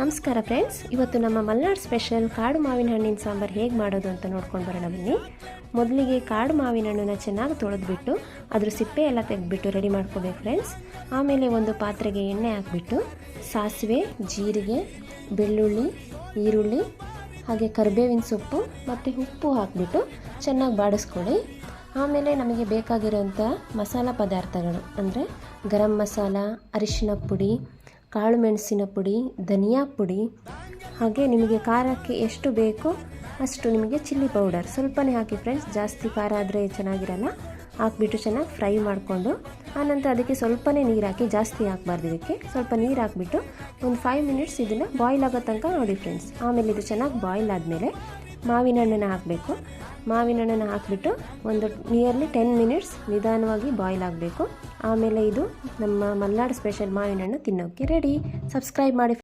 ನಮಸ್ಕಾರ ಫ್ರೆಂಡ್ಸ್ ಇವತ್ತು ನಮ್ಮ ಮಲ್ನಾಡ್ ಸ್ಪೆಷಲ್ ಕಾಡು ಮಾವಿನ ಹಣ್ಣಿನ ಸಾಂಬಾರು ಹೇಗೆ ಮಾಡೋದು ಅಂತ ನೋಡ್ಕೊಂಡು ಬರೋಣ ಬನ್ನಿ. ಮೊದಲಿಗೆ ಕಾಡು ಮಾವಿನ ಹಣ್ಣನ್ನು ಚೆನ್ನಾಗಿ ತೊಳೆದ್ಬಿಟ್ಟು ಅದ್ರ ಸಿಪ್ಪೆ ಎಲ್ಲ ತೆಗೆದ್ಬಿಟ್ಟು ರೆಡಿ ಮಾಡ್ಕೋಬೇಕು ಫ್ರೆಂಡ್ಸ್ ಆಮೇಲೆ ಒಂದು ಪಾತ್ರೆಗೆ ಎಣ್ಣೆ ಹಾಕ್ಬಿಟ್ಟು ಸಾಸಿವೆ, ಜೀರಿಗೆ, ಬೆಳ್ಳುಳ್ಳಿ, ಈರುಳ್ಳಿ, ಹಾಗೆ ಕರಿಬೇವಿನ ಸೊಪ್ಪು ಮತ್ತು ಉಪ್ಪು ಹಾಕಿಬಿಟ್ಟು ಚೆನ್ನಾಗಿ ಬಾಡಿಸ್ಕೊಳ್ಳಿ. ಆಮೇಲೆ ನಮಗೆ ಬೇಕಾಗಿರೋಂಥ ಮಸಾಲ ಪದಾರ್ಥಗಳು ಅಂದರೆ ಗರಂ ಮಸಾಲ ಅರಿಶಿನ ಪುಡಿ ಕಾಳು ಮೆಣಸಿನ ಪುಡಿ, ಧನಿಯಾ ಪುಡಿ. ಹಾಗೆ ನಿಮಗೆ ಖಾರಕ್ಕೆ ಎಷ್ಟು ಬೇಕೋ ಅಷ್ಟು ನಿಮಗೆ ಚಿಲ್ಲಿ ಪೌಡರ್. ಸ್ವಲ್ಪನೇ ಹಾಕಿ ಫ್ರೆಂಡ್ಸ್ ಜಾಸ್ತಿ ಖಾರ ಆದರೆ ಚೆನ್ನಾಗಿರಲ್ಲ. ಹಾಕ್ಬಿಟ್ಟು ಚೆನ್ನಾಗಿ ಫ್ರೈ ಮಾಡಿಕೊಂಡು ಆನಂತರ ಅದಕ್ಕೆ ಸ್ವಲ್ಪನೇ ನೀರು ಹಾಕಿ ಜಾಸ್ತಿ ಹಾಕಬಾರ್ದು ಇದಕ್ಕೆ. ಸ್ವಲ್ಪ ನೀರು ಹಾಕ್ಬಿಟ್ಟು ಒಂದು ಫೈವ್ ಮಿನಿಟ್ಸ್ ಇದನ್ನು ಬಾಯ್ಲ್ ಆಗೋ ತನಕ ನೋಡಿ ಫ್ರೆಂಡ್ಸ್ ಆಮೇಲೆ ಇದು ಚೆನ್ನಾಗಿ ಬಾಯ್ಲ್ ಆದಮೇಲೆ ಮಾವಿನ ಹಣ್ಣನ್ನು ಹಾಕಬೇಕು. ಮಾವಿನ ಹಣ್ಣನ್ನು ಹಾಕಿಬಿಟ್ಟು ಒಂದು ನಿಯರ್ಲಿ ಟೆನ್ ಮಿನಿಟ್ಸ್ ನಿಧಾನವಾಗಿ ಬಾಯ್ಲ್ ಆಗಬೇಕು. ಆಮೇಲೆ ಇದು ನಮ್ಮ ಮಲ್ನಾಡು ಸ್ಪೆಷಲ್ ಮಾವಿನ ಹಣ್ಣು ತಿನ್ನೋಕ್ಕೆ ರೆಡಿ ಸಬ್ಸ್ಕ್ರೈಬ್ ಮಾಡಿ